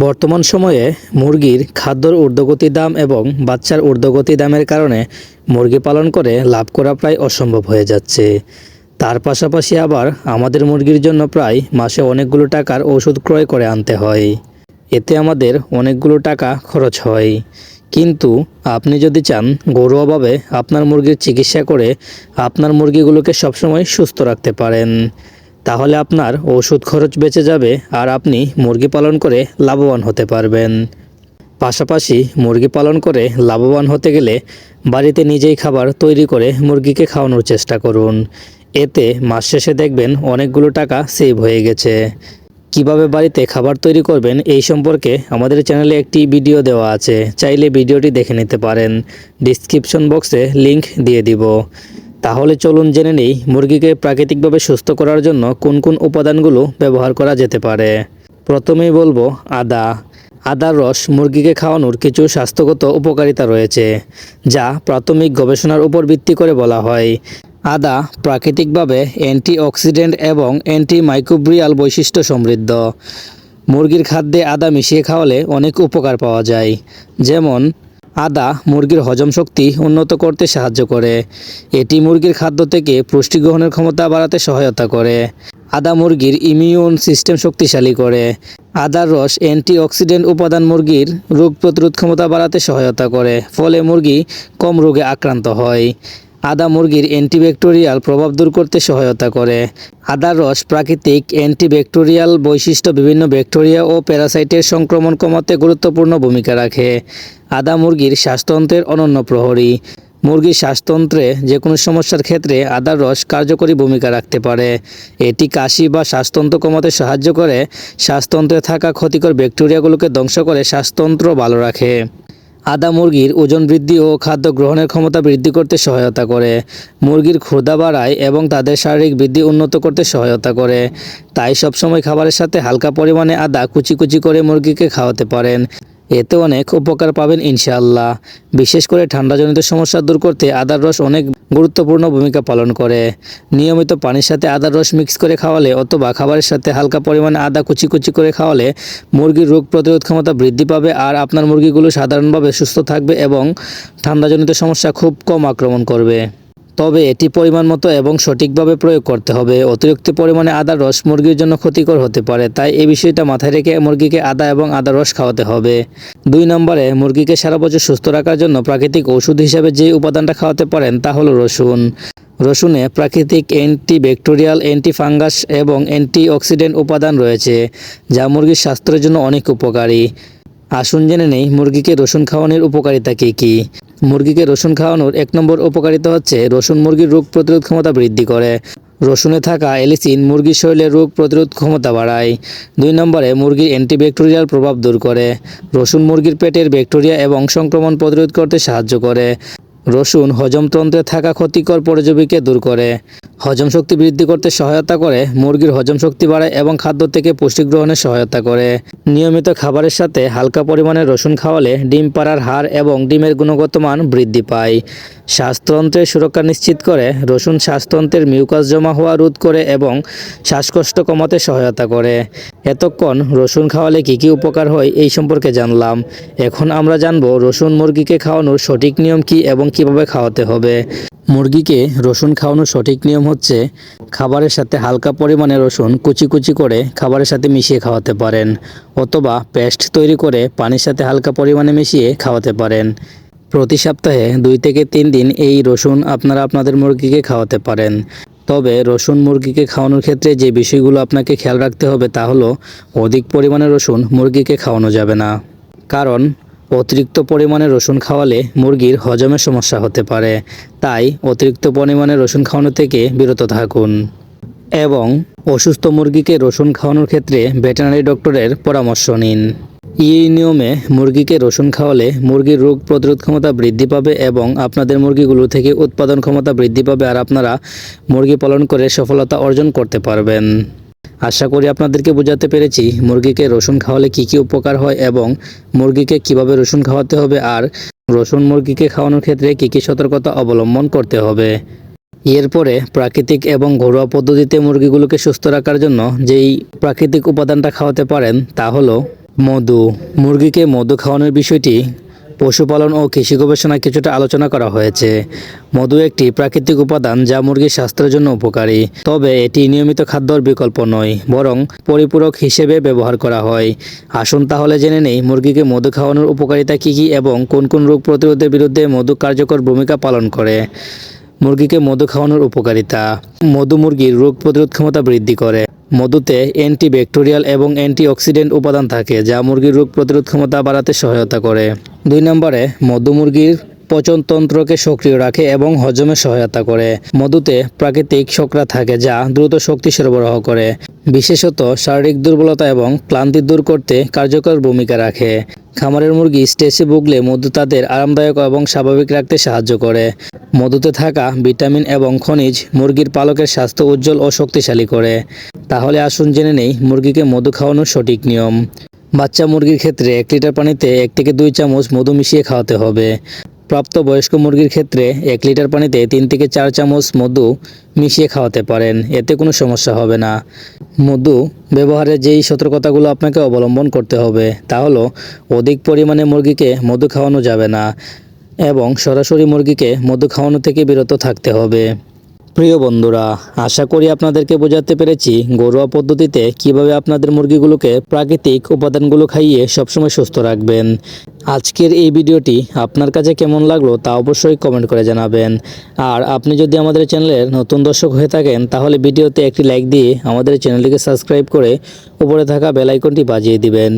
বর্তমান সময়ে মুরগির খাদ্যর ঊর্ধ্বগতি দাম এবং বাচ্চার ঊর্ধ্বগতি দামের কারণে মুরগি পালন করে লাভ করা প্রায় অসম্ভব হয়ে যাচ্ছে। তার পাশাপাশি আবার আমাদের মুরগির জন্য প্রায় মাসে অনেকগুলো টাকার ওষুধ ক্রয় করে আনতে হয়। এতে আমাদের অনেকগুলো টাকা খরচ হয়। কিন্তু আপনি যদি চান ঘরোয়াভাবে আপনার মুরগির চিকিৎসা করে আপনার মুরগিগুলোকে সবসময় সুস্থ রাখতে পারেন। তাহলে আপনার ওষুধ খরচ বেঁচে যাবে আর আপনি মুরগি পালন করে লাভবান হতে পারবেন। পাশাপাশি মুরগি পালন করে লাভবান হতে গেলে বাড়িতে নিজেই খাবার তৈরি করে মুরগিকে খাওয়ানোর চেষ্টা করুন। এতে মাস শেষে দেখবেন অনেকগুলো টাকা সেভ হয়ে গেছে। কীভাবে বাড়িতে খাবার তৈরি করবেন এই সম্পর্কে আমাদের চ্যানেলে একটি ভিডিও দেওয়া আছে। চাইলে ভিডিওটি দেখে নিতে পারেন। ডিসক্রিপশন বক্সে লিংক দিয়ে দিব। তাহলে চলুন জেনে নেই মুরগিকে প্রাকৃতিকভাবে সুস্থ করার জন্য কোন কোন উপাদানগুলো ব্যবহার করা যেতে পারে। প্রথমেই বলব আদা। আদার রস মুরগিকে খাওয়ানোর কিছু স্বাস্থ্যগত উপকারিতা রয়েছে, যা প্রাথমিক গবেষণার উপর ভিত্তি করে বলা হয়। আদা প্রাকৃতিকভাবে অ্যান্টিঅক্সিডেন্ট এবং অ্যান্টিমাইক্রোব্রিয়াল বৈশিষ্ট্য সমৃদ্ধ। মুরগির খাদ্যে আদা মিশিয়ে খাওয়ালে অনেক উপকার পাওয়া যায়, যেমন আদা মুরগির হজম শক্তি উন্নত করতে সাহায্য করে। এটি মুরগির খাদ্য থেকে পুষ্টি গ্রহণের ক্ষমতা বাড়াতে সহায়তা করে। আদা মুরগির ইমিউন সিস্টেম শক্তিশালী করে। আদার রস অ্যান্টিঅক্সিডেন্ট উপাদান মুরগির রোগ প্রতিরোধ ক্ষমতা বাড়াতে সহায়তা করে, ফলে মুরগি কম রোগে আক্রান্ত হয়। আদা মুরগির অ্যান্টিব্যাকটেরিয়াল প্রভাব দূর করতে সহায়তা করে। আদার রস প্রাকৃতিক অ্যান্টিব্যাকটেরিয়াল বৈশিষ্ট্য বিভিন্ন ব্যাকটেরিয়া ও প্যারাসাইটের সংক্রমণ কমাতে গুরুত্বপূর্ণ ভূমিকা রাখে। আদা মুরগির শ্বাসতন্ত্রের অনন্য প্রহরী। মুরগির শ্বাসতন্ত্রে যে কোনো সমস্যার ক্ষেত্রে আদার রস কার্যকরী ভূমিকা রাখতে পারে। এটি কাশি বা শ্বাসতন্ত্র কমাতে সাহায্য করে। শ্বাসতন্ত্রে থাকা ক্ষতিকর ব্যাকটেরিয়াগুলোকে ধ্বংস করে শ্বাসতন্ত্র ভালো রাখে। আদা মুরগির ওজন বৃদ্ধি ও খাদ্য গ্রহণের ক্ষমতা বৃদ্ধি করতে সহায়তা করে। মুরগির ক্ষুধা বাড়ায় এবং তাদের শারীরিক বৃদ্ধি উন্নত করতে সহায়তা করে। তাই সবসময় খাবারের সাথে হালকা পরিমাণে আদা কুচি কুচি করে মুরগিকে খাওয়াতে পারেন। এতে অনেক উপকার পাবেন ইনশাআল্লাহ। বিশেষ করে ঠান্ডাজনিত সমস্যা দূর করতে আদার রস অনেক গুরুত্বপূর্ণ ভূমিকা পালন করে। নিয়মিত পানির সাথে আদার রস মিক্স করে খাওয়ালে অথবা খাবারের সাথে হালকা পরিমাণে আদা কুচি কুচি করে খাওয়ালে মুরগির রোগ প্রতিরোধ ক্ষমতা বৃদ্ধি পাবে আর আপনার মুরগিগুলো সাধারণভাবে সুস্থ থাকবে এবং ঠান্ডাজনিত সমস্যা খুব কম আক্রমণ করবে। তবে এটি পরিমাণ মতো এবং সঠিকভাবে প্রয়োগ করতে হবে। অতিরিক্ত পরিমাণে আদার রস মুরগির জন্য ক্ষতিকর হতে পারে, তাই এই বিষয়টা মাথায় রেখে মুরগিকে আদা এবং আদার রস খাওয়াতে হবে। দুই নম্বরে, মুরগিকে সারা বছর সুস্থ রাখার জন্য প্রাকৃতিক ওষুধ হিসাবে যে উপাদানটা খাওয়াতে পারেন তা হলো রসুন। রসুনে প্রাকৃতিক অ্যান্টিব্যাকটেরিয়াল, অ্যান্টিফাঙ্গাস এবং অ্যান্টিঅক্সিডেন্ট উপাদান রয়েছে, যা মুরগির স্বাস্থ্যের জন্য অনেক উপকারী। আসুন জেনে নেই মুরগিকে রসুন খাওয়ানোর উপকারিতা কী কী। মুরগিকে রসুন খাওয়ানোর এক নম্বর উপকারিতা হচ্ছে রসুন মুরগির রোগ প্রতিরোধ ক্ষমতা বৃদ্ধি করে। রসুনে থাকা এলিসিন মুরগির শরীরে রোগ প্রতিরোধ ক্ষমতা বাড়ায়। দুই নম্বরে মুরগির অ্যান্টিব্যাকটেরিয়াল প্রভাব দূর করে। রসুন মুরগির পেটের ব্যাকটেরিয়া এবং সংক্রমণ প্রতিরোধ করতে সাহায্য করে। রসুন হজমতন্ত্রে থাকা ক্ষতিকর পরজীবীকে দূর করে। হজম শক্তি বৃদ্ধি করতে সহায়তা করে, মুরগির হজম শক্তি বাড়ায় এবং খাদ্য থেকে পুষ্টি গ্রহণে সহায়তা করে। নিয়মিত খাবারের সাথে হালকা পরিমাণে রসুন খাওয়ালে ডিম পাড়ার হার এবং ডিমের গুণগত মান বৃদ্ধি পায়। শ্বাসতন্ত্রের সুরক্ষা নিশ্চিত করে, রসুন শ্বাসতন্ত্রের মিউকাস জমা হওয়া রোধ করে এবং শ্বাসকষ্ট কমাতে সহায়তা করে। এতক্ষণ রসুন খাওয়ালে কী কী উপকার হয় এই সম্পর্কে জানলাম। এখন আমরা জানব রসুন মুরগিকে খাওয়ানোর সঠিক নিয়ম কী এবং কীভাবে খাওয়াতে হবে? মুরগিকে রসুন খাওয়ানোর সঠিক নিয়ম হচ্ছে খাবারের সাথে হালকা পরিমাণে রসুন কুচি কুচি করে খাবারের সাথে মিশিয়ে খাওয়াতে পারেন, অথবা পেস্ট তৈরি করে পানির সাথে হালকা পরিমাণে মিশিয়ে খাওয়াতে পারেন। প্রতি সপ্তাহে দুই থেকে তিন দিন এই রসুন আপনারা আপনাদের মুরগিকে খাওয়াতে পারেন। তবে রসুন মুরগিকে খাওয়ানোর ক্ষেত্রে যে বিষয়গুলো আপনাকে খেয়াল রাখতে হবে তা হলো, অধিক পরিমাণে রসুন মুরগিকে খাওয়ানো যাবে না। কারণ অতিরিক্ত পরিমাণে রসুন খাওয়ালে মুরগির হজমের সমস্যা হতে পারে। তাই অতিরিক্ত পরিমাণে রসুন খাওয়ানো থেকে বিরত থাকুন। এবং অসুস্থ মুরগিকে রসুন খাওয়ানোর ক্ষেত্রে ভেটেরিনারি ডক্টরের পরামর্শ নিন। এই নিয়মে মুরগিকে রসুন খাওয়ালে মুরগির রোগ প্রতিরোধ ক্ষমতা বৃদ্ধি পাবে এবং আপনাদের মুরগিগুলো থেকে উৎপাদন ক্ষমতা বৃদ্ধি পাবে আর আপনারা মুরগি পালন করে সফলতা অর্জন করতে পারবেন। আশা করি আপনাদেরকে বোঝাতে পেরেছি মুরগিকে রসুন খাওয়ালে কী কী উপকার হয় এবং মুরগিকে কীভাবে রসুন খাওয়াতে হবে আর রসুন মুরগিকে খাওয়ানোর ক্ষেত্রে কী কী সতর্কতা অবলম্বন করতে হবে। এরপরে প্রাকৃতিক এবং ঘরোয়া পদ্ধতিতে মুরগিগুলোকে সুস্থ রাখার জন্য যেই প্রাকৃতিক উপাদানটা খাওয়াতে পারেন তা হলো মধু। মুরগিকে মধু খাওয়ানোর বিষয়টি পশুপালন ও কৃষি গবেষণায় কিছুটা আলোচনা করা হয়েছে। মধু একটি প্রাকৃতিক উপাদান যা মুরগির স্বাস্থ্যের জন্য উপকারী। তবে এটি নিয়মিত খাদ্যর বিকল্প নয়, বরং পরিপূরক হিসেবে ব্যবহার করা হয়। আসুন তাহলে জেনে নেই মুরগিকে মধু খাওয়ানোর উপকারিতা কী কী এবং কোন কোন রোগ প্রতিরোধের বিরুদ্ধে মধু কার্যকর ভূমিকা পালন করে। মুরগিকে মধু খাওয়ানোর উপকারিতা। মধু মুরগির রোগ প্রতিরোধ ক্ষমতা বৃদ্ধি করে। মধুতে অ্যান্টিব্যাকটেরিয়াল এবং অ্যান্টিঅক্সিডেন্ট উপাদান থাকে, যা মুরগির রোগ প্রতিরোধ ক্ষমতা বাড়াতে সহায়তা করে। দুই নম্বরে মধু মুরগির পচনতন্ত্রকে সক্রিয় রাখে এবং হজমে সহায়তা করে। মধুতে প্রাকৃতিক শর্করা থাকে যা দ্রুত শক্তি সরবরাহ করে। বিশেষত শারীরিক দুর্বলতা এবং ক্লান্তি দূর করতে কার্যকর ভূমিকা রাখে। খামারের মুরগি স্ট্রেসে ভুগলে মধু তাদের আরামদায়ক এবং স্বাভাবিক রাখতে সাহায্য করে। মধুতে থাকা ভিটামিন এবং খনিজ মুরগির পালকের স্বাস্থ্য উজ্জ্বল ও শক্তিশালী করে। তাহলে আসুন জেনে নেই মুরগিকে মধু খাওয়ানোর সঠিক নিয়ম। বাচ্চা মুরগির ক্ষেত্রে এক লিটার পানিতে এক থেকে দুই চামচ মধু মিশিয়ে খাওয়াতে হবে। প্রাপ্ত বয়স্ক মুরগির ক্ষেত্রে এক লিটার পানিতে তিন থেকে চার চামচ মধু মিশিয়ে খাওয়াতে পারেন। এতে কোনো সমস্যা হবে না। মধু ব্যবহারে যেই সতর্কতাগুলো আপনাকে অবলম্বন করতে হবে, তা হলো অধিক পরিমাণে মুরগিকে মধু খাওয়ানো যাবে না এবং সরাসরি মুরগিকে মধু খাওয়ানো থেকে বিরত থাকতে হবে। প্রিয় বন্ধুরা, আশা করি আপনাদেরকে বোঝাতে পেরেছি ঘরোয়া পদ্ধতিতে কীভাবে আপনাদের মুরগিগুলোকে প্রাকৃতিক উপাদানগুলো খাইয়ে সবসময় সুস্থ রাখবেন। আজকের এই ভিডিওটি আপনার কাছে কেমন লাগল তা অবশ্যই কমেন্ট করে জানাবেন। আর আপনি যদি আমাদের চ্যানেলের নতুন দর্শক হয়ে থাকেন, তাহলে ভিডিওতে একটি লাইক দিয়ে আমাদের চ্যানেলটিকে সাবস্ক্রাইব করে উপরে থাকা বেল আইকনটি বাজিয়ে দিবেন।